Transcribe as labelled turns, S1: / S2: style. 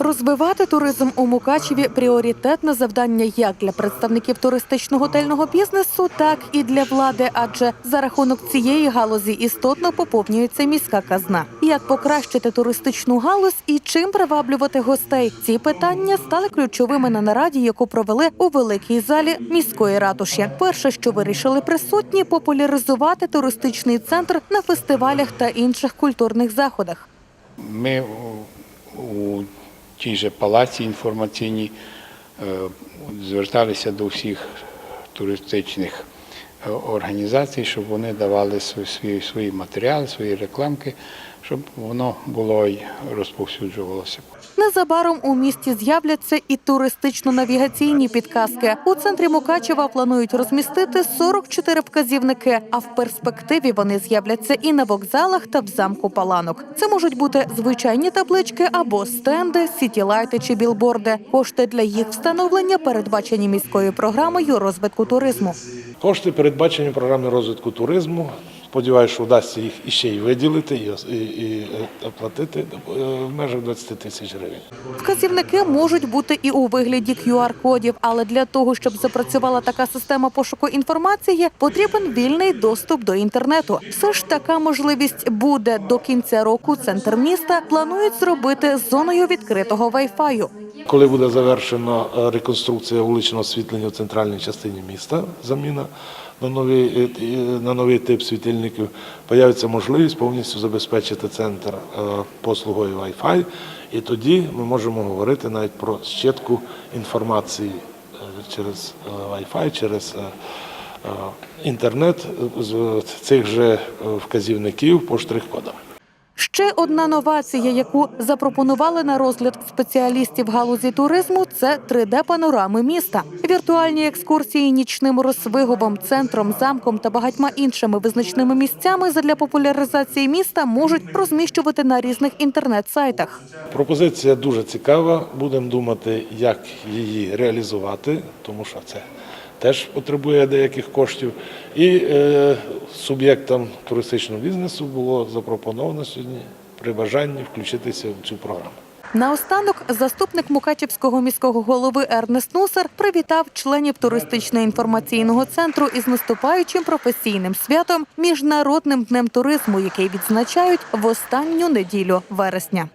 S1: Розвивати туризм у Мукачеві пріоритетне завдання як для представників туристично-готельного бізнесу, так і для влади, адже за рахунок цієї галузі істотно поповнюється міська казна. Як покращити туристичну галузь і чим приваблювати гостей? Ці питання стали ключовими на нараді, яку провели у великій залі міської ратуші. Перше, що вирішили присутні, популяризувати туристичний центр на фестивалях та інших культурних заходах.
S2: Ми у, тій же палаці інформаційній е, зверталися до всіх туристичних організацій, щоб вони давали свої, свої, матеріали, свої рекламки, щоб воно було і розповсюджувалося.
S1: Незабаром у місті з'являться і туристично-навігаційні підказки. У центрі Мукачева планують розмістити 44 вказівники, а в перспективі вони з'являться і на вокзалах та в замку Паланок. Це можуть бути звичайні таблички або стенди, сітілайти чи білборди. Кошти для їх встановлення передбачені міською програмою розвитку туризму.
S3: Кошти передбачені програми розвитку туризму. Сподіваюся, що вдасться їх іще й виділити і, і, е, оплатити е, в межах 20 тисяч гривень.
S1: Вказівники можуть бути і у вигляді QR-кодів, але для того, щоб запрацювала така система пошуку інформації, потрібен вільний доступ до інтернету. Все ж така можливість буде до кінця року. Центр міста планують зробити зоною відкритого вайфаю.
S3: Коли буде завершена е, реконструкція вуличного освітлення в центральній частині міста, заміна на новий, е, е, на новий тип світильників, появиться можливість повністю забезпечити центр послугою Wi-Fi, і тоді ми можемо говорити навіть про щитку інформації через Wi-Fi, через інтернет з цих же вказівників по штрих-кодам.
S1: Ще одна новація, яку запропонували на розгляд спеціалістів галузі туризму, це 3D-панорами міста. Віртуальні екскурсії нічним розвиговим центром, замком та багатьма іншими визначними місцями задля популяризації міста можуть розміщувати на різних інтернет-сайтах.
S3: Пропозиція дуже цікава. Будемо думати, як її реалізувати, тому що це теж потребує деяких коштів. І е, суб'єктам туристичного бізнесу було запропоновано сьогодні при бажанні включитися в цю програму.
S1: Наостанок заступник Мукачівського міського голови Ернест Нусар привітав членів туристично-інформаційного центру із наступаючим професійним святом міжнародним днем туризму, який відзначають в останню неділю вересня.